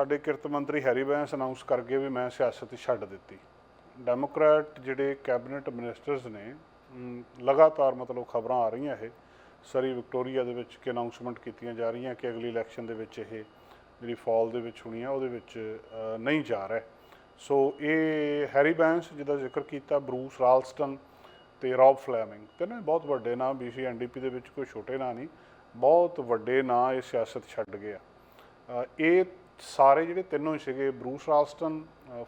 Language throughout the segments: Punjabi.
ਸਾਡੇ ਕਿਰਤ ਮੰਤਰੀ ਹੈਰੀ ਬੈਂਸ ਅਨਾਉਂਸ ਕਰ ਗਏ ਵੀ ਮੈਂ ਸਿਆਸਤ ਛੱਡ ਦਿੱਤੀ। ਡੈਮੋਕ੍ਰੈਟ ਜਿਹੜੇ ਕੈਬਨਿਟ ਮਿਨਿਸਟਰਸ ਨੇ ਲਗਾਤਾਰ ਮਤਲਬ ਖਬਰਾਂ ਆ ਰਹੀਆਂ ਇਹ। ਸਰੀ ਵਿਕਟੋਰੀਆ ਦੇ ਵਿੱਚ ਕਿ ਅਨਾਉਂਸਮੈਂਟ ਕੀਤੀਆਂ ਜਾ ਰਹੀਆਂ ਕਿ ਅਗਲੀ ਇਲੈਕਸ਼ਨ ਦੇ ਵਿੱਚ ਇਹ ਜਿਹੜੀ ਫਾਲ ਦੇ ਵਿੱਚ ਹੋਣੀ ਆ, ਉਹਦੇ ਵਿੱਚ ਨਹੀਂ ਜਾ ਰਿਹਾ। ਸੋ ਇਹ ਹੈਰੀ ਬੈਂਸ ਜਿਹਦਾ ਜ਼ਿਕਰ ਕੀਤਾ ਬਰੂਸ ਰਾਲਸਟਨ ਤੇ ਰੌਬ ਫਲੈਮਿੰਗ। ਤਿੰਨੇ ਬਹੁਤ ਵੱਡੇ ਨਾਂ ਬੀਸੀ ਐਨਡੀਪੀ ਦੇ ਵਿੱਚ ਕੋਈ ਛੋਟੇ ਨਾਂ ਨਹੀਂ, ਬਹੁਤ ਵੱਡੇ ਨਾਂ ਇਹ ਸਿਆਸਤ ਛੱਡ ਗਏ ਆ। ਇਹ ਸਾਰੇ ਜਿਹੜੇ ਤਿੰਨੋਂ ਹੀ ਸੀਗੇ, ਬਰੂਸ ਰਾਲਸਟਨ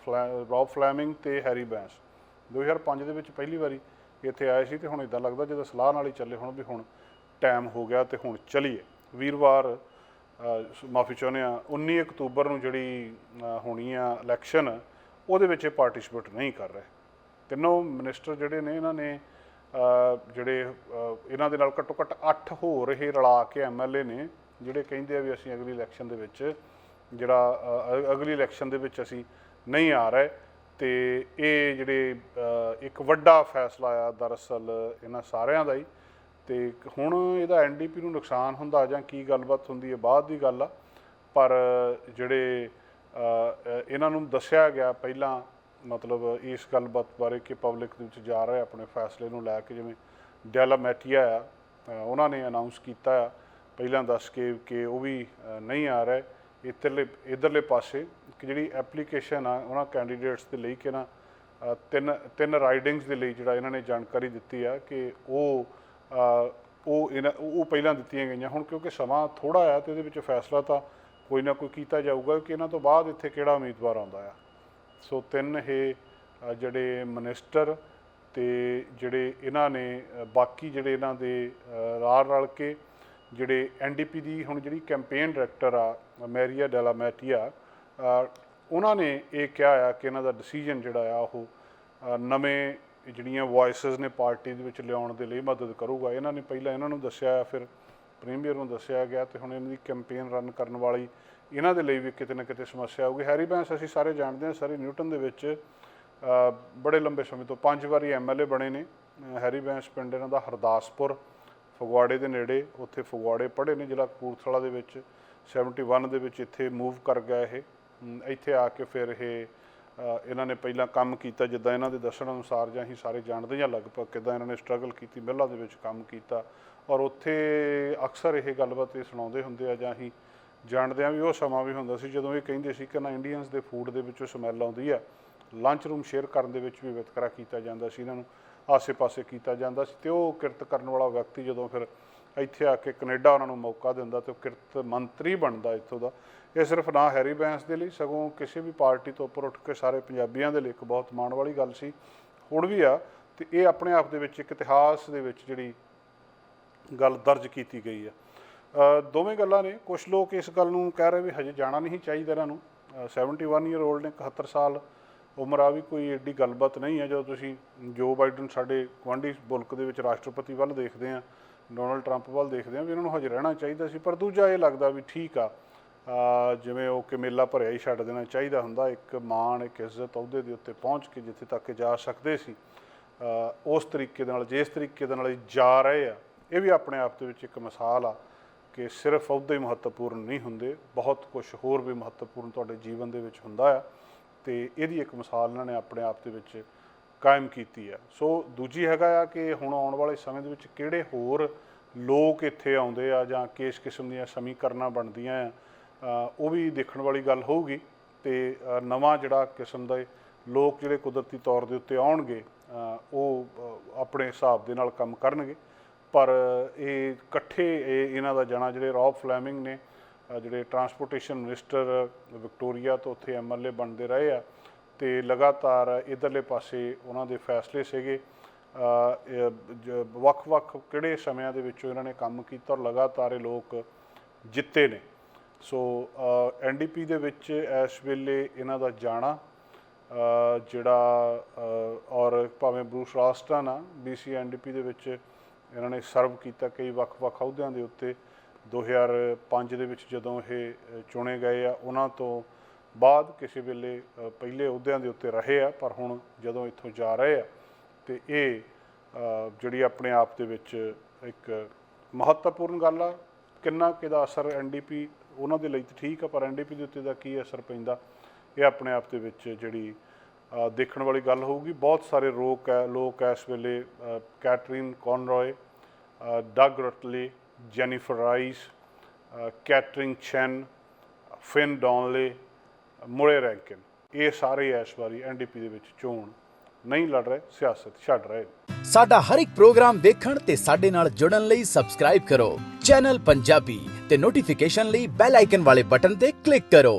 ਫਲੈ- ਰੌਬ ਫਲੈਮਿੰਗ ਤੇ ਹੈਰੀ ਬੈਂਸ। 2005 ਦੇ ਵਿੱਚ ਪਹਿਲੀ ਵਾਰੀ ਇੱਥੇ ਆਏ ਸੀ ਤੇ ਹੁਣ ਇਦਾਂ ਲੱਗਦਾ ਜਿੱਦਾਂ ਸਲਾਹ ਨਾਲ ਹੀ ਚੱਲੇ ਹੁਣ ਵੀ ਹੁਣ ਟਾਈਮ ਹੋ ਗਿਆ ਤੇ ਹੁਣ ਚਲੀਏ। ਵੀਰਵਾਰ ਮਾਫੀ ਚਾਹੁੰਦੇ ਆ 19 ਅਕਤੂਬਰ ਨੂੰ ਜਿਹੜੀ ਹੋਣੀ ਆ ਇਲੈਕਸ਼ਨ ਉਹਦੇ ਵਿੱਚ ਇਹ ਪਾਰਟਿਸਿਪੇਟ ਨਹੀਂ ਕਰ ਰਹੇ। ਤਿੰਨੋਂ ਮਿਨਿਸਟਰ ਜਿਹੜੇ ਨੇ, ਇਹਨਾਂ ਨੇ ਜਿਹੜੇ ਇਹਨਾਂ ਦੇ ਨਾਲ ਘੱਟੋ ਘੱਟ 8 ਹੋਰ ਇਹ ਰਲਾ ਕੇ ਐਮਐਲਏ ਨੇ, ਜਿਹੜੇ ਕਹਿੰਦੇ ਆ ਵੀ ਅਸੀਂ ਅਗਲੀ ਇਲੈਕਸ਼ਨ ਦੇ ਵਿੱਚ ਜਿਹੜਾ ਅਗਲੀ ਇਲੈਕਸ਼ਨ ਦੇ ਵਿੱਚ ਅਸੀਂ ਨਹੀਂ ਆ ਰਹੇ। ਤੇ ਇਹ ਜਿਹੜੇ ਇੱਕ ਵੱਡਾ ਫੈਸਲਾ ਆ ਦਰਅਸਲ ਇਹਨਾਂ ਸਾਰਿਆਂ ਦਾ ਹੀ। ਤੇ ਹੁਣ ਇਹਦਾ ਐਨਡੀਪੀ ਨੂੰ ਨੁਕਸਾਨ ਹੁੰਦਾ ਜਾਂ ਕੀ ਗੱਲਬਾਤ ਹੁੰਦੀ ਹੈ ਬਾਅਦ ਦੀ ਗੱਲ ਆ। ਪਰ ਜਿਹੜੇ ਇਹਨਾਂ ਨੂੰ ਦੱਸਿਆ ਗਿਆ ਪਹਿਲਾਂ, ਮਤਲਬ ਇਸ ਗੱਲਬਾਤ ਬਾਰੇ ਕਿ ਪਬਲਿਕ ਦੇ ਵਿੱਚ ਜਾ ਰਹੇ ਆਪਣੇ ਫੈਸਲੇ ਨੂੰ ਲੈ ਕੇ, ਜਿਵੇਂ ਡੈਲਾਮੈਟੀਆ ਆ ਉਹਨਾਂ ਨੇ ਅਨਾਉਂਸ ਕੀਤਾ ਆ। ਪਹਿਲਾਂ ਦੱਸ ਕੇ ਕਿ ਉਹ ਵੀ ਨਹੀਂ ਆ ਰਹੇ। ਇੱਧਰਲੇ ਇੱਧਰਲੇ ਪਾਸੇ ਕਿ ਜਿਹੜੀ ਐਪਲੀਕੇਸ਼ਨ ਆ ਉਹਨਾਂ ਕੈਂਡੀਡੇਟਸ ਦੇ ਲਈ ਕਿ ਨਾ ਤਿੰਨ ਤਿੰਨ ਰਾਈਡਿੰਗਸ ਦੇ ਲਈ ਜਿਹੜਾ ਇਹਨਾਂ ਨੇ ਜਾਣਕਾਰੀ ਦਿੱਤੀ ਆ ਕਿ ਉਹ ਉਹ ਇਹਨਾਂ ਉਹ ਪਹਿਲਾਂ ਦਿੱਤੀਆਂ ਗਈਆਂ ਹੁਣ ਕਿਉਂਕਿ ਸਮਾਂ ਥੋੜਾ ਆ ਤੇ ਇਹਦੇ ਵਿੱਚ ਫੈਸਲਾ ਤਾਂ ਕੋਈ ਨਾ ਕੋਈ ਕੀਤਾ ਜਾਊਗਾ ਕਿ ਇਹਨਾਂ ਤੋਂ ਬਾਅਦ ਇੱਥੇ ਕਿਹੜਾ ਉਮੀਦਵਾਰ ਆਉਂਦਾ ਆ। ਸੋ ਤਿੰਨ ਇਹ ਜਿਹੜੇ ਮਿਨਿਸਟਰ ਤੇ ਜਿਹੜੇ ਇਹਨਾਂ ਨੇ ਬਾਕੀ ਜਿਹੜੇ ਇਹਨਾਂ ਦੇ ਅ, ਰਲ ਰਲ ਕੇ ਜਿਹੜੇ ਐਨਡੀਪੀ ਦੀ ਹੁਣ ਜਿਹੜੀ ਕੈਂਪੇਨ ਡਾਇਰੈਕਟਰ ਆ, ਮੈਰੀਆ ਡੈਲਾਮੈਟੀਆ ਉਹਨਾਂ ਨੇ ਇਹ ਕਿਹਾ ਆ ਕਿ ਇਹਨਾਂ ਦਾ ਡਿਸੀਜਨ ਜਿਹੜਾ ਆ ਉਹ ਨਵੇਂ ਜਿਹੜੀਆਂ ਵੌਇਸਸ ਨੇ ਪਾਰਟੀ ਦੇ ਵਿੱਚ ਲਿਆਉਣ ਦੇ ਲਈ ਮਦਦ ਕਰੂਗਾ। ਇਹਨਾਂ ਨੇ ਪਹਿਲਾਂ ਇਹਨਾਂ ਨੂੰ ਦੱਸਿਆ ਫਿਰ ਪ੍ਰੀਮੀਅਰ ਨੂੰ ਦੱਸਿਆ ਗਿਆ ਤੇ ਹੁਣ ਇਹਨਾਂ ਦੀ ਕੈਂਪੇਨ ਰਨ ਕਰਨ ਵਾਲੀ ਇਹਨਾਂ ਦੇ ਲਈ ਵੀ ਕਿਤੇ ਨਾ ਕਿਤੇ ਸਮੱਸਿਆ ਆਊਗੀ। ਹੈਰੀ ਬੈਂਸ ਅਸੀਂ ਸਾਰੇ ਜਾਣਦੇ ਹਾਂ, ਸਾਰੇ ਨਿਊਟਨ ਦੇ ਵਿੱਚ ਬੜੇ ਲੰਬੇ ਸਮੇਂ ਤੋਂ ਪੰਜ ਵਾਰੀ ਐਮਐਲਏ ਬਣੇ ਨੇ। ਹੈਰੀ ਬੈਂਸ ਪਿੰਡ ਇਹਨਾਂ ਦਾ ਹਰਦਾਸਪੁਰ ਫਗਵਾੜੇ ਦੇ ਨੇੜੇ ਉੱਥੇ ਫਗਵਾੜੇ ਪੜ੍ਹੇ ਨੇ ਜ਼ਿਲ੍ਹਾ ਕਪੂਰਥਲਾ ਦੇ ਵਿੱਚ 71 ਦੇ ਵਿੱਚ ਇੱਥੇ ਮੂਵ ਕਰ ਗਿਆ ਇਹ। ਇੱਥੇ ਆ ਕੇ ਫਿਰ ਇਹ ਇਹਨਾਂ ਨੇ ਪਹਿਲਾਂ ਕੰਮ ਕੀਤਾ, ਜਿੱਦਾਂ ਇਹਨਾਂ ਦੇ ਦੱਸਣ ਅਨੁਸਾਰ ਜਾਂ ਅਸੀਂ ਸਾਰੇ ਜਾਣਦੇ ਹਾਂ ਲਗਭਗ ਕਿੱਦਾਂ ਇਹਨਾਂ ਨੇ ਸਟਰਗਲ ਕੀਤੀ ਮਿੱਲਾਂ ਦੇ ਵਿੱਚ ਕੰਮ ਕੀਤਾ। ਔਰ ਉੱਥੇ ਅਕਸਰ ਇਹ ਗੱਲਬਾਤ ਇਹ ਸੁਣਾਉਂਦੇ ਹੁੰਦੇ ਆ ਜਾਂ ਅਸੀਂ ਜਾਣਦੇ ਆ ਵੀ ਉਹ ਸਮਾਂ ਵੀ ਹੁੰਦਾ ਸੀ ਜਦੋਂ ਇਹ ਕਹਿੰਦੇ ਸੀ ਕਿ ਨਾ ਇੰਡੀਅਨਸ ਦੇ ਫੂਡ ਦੇ ਵਿੱਚੋਂ ਸਮੈਲ ਆਉਂਦੀ ਆ। ਲੰਚ ਰੂਮ ਸ਼ੇਅਰ ਕਰਨ ਦੇ ਵਿੱਚ ਵੀ ਵਿਤਕਰਾ ਕੀਤਾ ਜਾਂਦਾ ਸੀ ਇਹਨਾਂ ਨੂੰ। ਆਸੇ-ਪਾਸੇ ਕੀਤਾ ਜਾਂਦਾ ਸੀ ਤੇ ਉਹ ਕਿਰਤ ਕਰਨ ਵਾਲਾ ਵਿਅਕਤੀ ਜਦੋਂ ਫਿਰ ਇੱਥੇ ਆ ਕੇ ਕੈਨੇਡਾ ਉਹਨਾਂ ਨੂੰ ਮੌਕਾ ਦਿੰਦਾ ਤੇ ਉਹ ਕਿਰਤ ਮੰਤਰੀ ਬਣਦਾ ਇੱਥੋਂ ਦਾ। ਇਹ ਸਿਰਫ ਨਾ ਹੈਰੀ ਬੈਂਸ ਦੇ ਲਈ ਸਗੋਂ ਕਿਸੇ ਵੀ ਪਾਰਟੀ ਤੋਂ ਉੱਪਰ ਉੱਠ ਕੇ ਸਾਰੇ ਪੰਜਾਬੀਆਂ ਦੇ ਲਈ ਇੱਕ ਬਹੁਤ ਮਾਣ ਵਾਲੀ ਗੱਲ ਸੀ। ਹੁਣ ਵੀ ਆ ਤੇ ਇਹ ਆਪਣੇ ਆਪ ਦੇ ਵਿੱਚ ਇੱਕ ਇਤਿਹਾਸ ਦੇ ਵਿੱਚ ਜਿਹੜੀ ਗੱਲ ਦਰਜ ਕੀਤੀ ਗਈ ਆ। ਦੋਵੇਂ ਗੱਲਾਂ ਨੇ। ਕੁਝ ਲੋਕ ਇਸ ਗੱਲ ਨੂੰ ਕਹਿ ਰਹੇ ਵੀ ਹਜੇ ਜਾਣਾ ਨਹੀਂ ਚਾਹੀਦਾ ਇਹਨਾਂ ਨੂੰ। ਅ, 71 ਈਅਰ 올ਡ ਨੇ 71 ਸਾਲ ਉਮਰ ਆ ਵੀ ਕੋਈ ਏਡੀ ਗੱਲਬਾਤ ਨਹੀਂ ਹੈ, ਜਦੋਂ ਤੁਸੀਂ ਜੋ ਬਾਈਡਨ ਸਾਡੇ ਗੁਆਂਢੀ ਮੁਲਕ ਦੇ ਵਿੱਚ ਰਾਸ਼ਟਰਪਤੀ ਵੱਲ ਦੇਖਦੇ ਆ, ਡੋਨਲਡ ਟਰੰਪ ਵੱਲ ਦੇਖਦੇ ਆ ਵੀ ਇਹਨਾਂ ਨੂੰ ਹਜੇ ਰਹਿਣਾ ਚਾਹੀਦਾ ਸੀ, ਪਰ ਦੂਜਾ ਇਹ ਲੱਗਦਾ ਵੀ ਠੀਕ ਆ ਜਿਵੇਂ ਉਹ ਕਿ ਮੇਲਾ ਭਰਿਆ ਹੀ ਛੱਡ ਦੇਣਾ ਚਾਹੀਦਾ ਹੁੰਦਾ, ਇੱਕ ਮਾਣ, ਇੱਕ ਇੱਜ਼ਤ ਅਹੁਦੇ ਦੇ ਉੱਤੇ ਪਹੁੰਚ ਕੇ ਜਿੱਥੇ ਤੱਕ ਜਾ ਸਕਦੇ ਸੀ ਉਸ ਤਰੀਕੇ ਦੇ ਨਾਲ, ਜਿਸ ਤਰੀਕੇ ਦੇ ਨਾਲ ਜਾ ਰਹੇ ਆ, ਇਹ ਵੀ ਆਪਣੇ ਆਪ ਦੇ ਵਿੱਚ ਇੱਕ ਮਿਸਾਲ ਆ ਕਿ ਸਿਰਫ ਅਹੁਦੇ ਹੀ ਮਹੱਤਵਪੂਰਨ ਨਹੀਂ ਹੁੰਦੇ, ਬਹੁਤ ਕੁਝ ਹੋਰ ਵੀ ਮਹੱਤਵਪੂਰਨ ਤੁਹਾਡੇ ਜੀਵਨ ਦੇ ਵਿੱਚ ਹੁੰਦਾ ਆ। ਤੇ ਇਹਦੀ ਇੱਕ ਮਿਸਾਲ ਇਹਨਾਂ ਨੇ ਆਪਣੇ ਆਪ ਦੇ ਵਿੱਚ ਕਾਇਮ ਕੀਤੀ ਆ ਸੋ ਦੂਜੀ ਹੈਗਾ ਆ ਕਿ ਹੁਣ ਆਉਣ ਵਾਲੇ ਸਮੇਂ ਦੇ ਵਿੱਚ ਕਿਹੜੇ ਹੋਰ ਲੋਕ ਇੱਥੇ ਆਉਂਦੇ ਆ ਜਾਂ ਕਿਸ ਕਿਸਮ ਦੀਆਂ ਸਮੀਕਰਨਾਂ ਬਣਦੀਆਂ ਆ ਉਹ ਵੀ ਦੇਖਣ ਵਾਲੀ ਗੱਲ ਹੋਊਗੀ ਤੇ ਨਵਾਂ ਜਿਹੜਾ ਕਿਸਮ ਦੇ ਲੋਕ ਜਿਹੜੇ ਕੁਦਰਤੀ ਤੌਰ ਦੇ ਉੱਤੇ ਆਉਣਗੇ ਉਹ ਆਪਣੇ ਹਿਸਾਬ ਦੇ ਨਾਲ ਕੰਮ ਕਰਨਗੇ। ਪਰ ਇਹ ਇਕੱਠੇ ਇਹਨਾਂ ਦਾ ਜਾਣਾ ਜਿਹੜੇ ਰੌਬ ਫਲੈਮਿੰਗ ਨੇ ਜਿਹੜੇ ਟਰਾਂਸਪੋਰਟੇਸ਼ਨ ਮਿਨਿਸਟਰ ਵਿਕਟੋਰੀਆ ਤੋਂ ਉੱਥੇ ਐਮਐਲਏ ਬਣਦੇ ਰਹੇ ਆ ਤੇ ਲਗਾਤਾਰ ਇਧਰਲੇ ਪਾਸੇ ਉਹਨਾਂ ਦੇ ਫੈਸਲੇ ਸੀਗੇ। ਵੱਖ-ਵੱਖ ਕਿਹੜੇ ਸਮਿਆਂ ਦੇ ਵਿੱਚੋਂ ਇਹਨਾਂ ਨੇ ਕੰਮ ਕੀਤਾ ਔਰ ਲਗਾਤਾਰ ਇਹ ਲੋਕ ਜਿੱਤੇ ਨੇ। ਸੋ ਐਨਡੀਪੀ ਦੇ ਵਿੱਚ ਇਸ ਵੇਲੇ ਇਹਨਾਂ ਦਾ ਜਾਣਾ ਜਿਹੜਾ ਔਰ ਭਾਵੇਂ ਬਰੂਸ ਰਾਸਟਨ ਆ ਬੀਸੀ ਐਨਡੀਪੀ ਦੇ ਵਿੱਚ ਇਹਨਾਂ ਨੇ ਸਰਵ ਕੀਤਾ ਕਈ ਵੱਖ-ਵੱਖ ਅਹੁਦਿਆਂ ਦੇ ਉੱਤੇ। 2005 ਦੇ ਵਿੱਚ ਜਦੋਂ ਇਹ ਚੁਣੇ ਗਏ ਆ ਉਹਨਾਂ ਤੋਂ ਬਾਅਦ ਕਿਸੇ ਵੇਲੇ ਪਹਿਲੇ ਅਹੁਦਿਆਂ ਦੇ ਉੱਤੇ ਰਹੇ ਆ ਪਰ ਹੁਣ ਜਦੋਂ ਇੱਥੋਂ ਜਾ ਰਹੇ ਆ ਤੇ ਇਹ ਜਿਹੜੀ ਆਪਣੇ ਆਪ ਦੇ ਵਿੱਚ ਇੱਕ ਮਹੱਤਵਪੂਰਨ ਗੱਲ ਆ ਕਿੰਨਾ ਕਿਦਾ ਅਸਰ ਐਨਡੀਪੀ ਉਹਨਾਂ ਦੇ ਲਈ ਤਾਂ ਠੀਕ ਆ ਪਰ ਐਨਡੀਪੀ ਦੇ ਉੱਤੇ ਦਾ ਕੀ ਅਸਰ ਪੈਂਦਾ ਇਹ ਆਪਣੇ ਆਪ ਦੇ ਵਿੱਚ ਜਿਹੜੀ ਦੇਖਣ ਵਾਲੀ ਗੱਲ ਹੋਊਗੀ। ਬਹੁਤ ਸਾਰੇ ਲੋਕ ਹੈ ਲੋਕ ਹੈ ਇਸ ਵੇਲੇ Katrine Conroy uh, Doug Routley Jennifer Rice uh, Katrina Chen Fin Donnelly Murray Rankin ਇਹ ਸਾਰੇ ਇਸ ਵਾਰੀ ਐਨਡੀਪੀ ਦੇ ਵਿੱਚ ਚੋਣ ਨਹੀਂ ਲੜ ਰਹੇ ਸਿਆਸਤ ਛੱਡ ਰਹੇ ਸਾਡਾ ਹਰ ਇੱਕ ਪ੍ਰੋਗਰਾਮ ਦੇਖਣ ਤੇ ਸਾਡੇ ਨਾਲ ਜੁੜਨ ਲਈ ਸਬਸਕ੍ਰਾਈਬ ਕਰੋ। ਚੈਨਲ ਪੰਜਾਬੀ ਤੇ ਨੋਟੀਫਿਕੇਸ਼ਨ ਲਈ ਬੈਲ ਆਈਕਨ ਵਾਲੇ ਬਟਨ ਤੇ ਕਲਿੱਕ ਕਰੋ।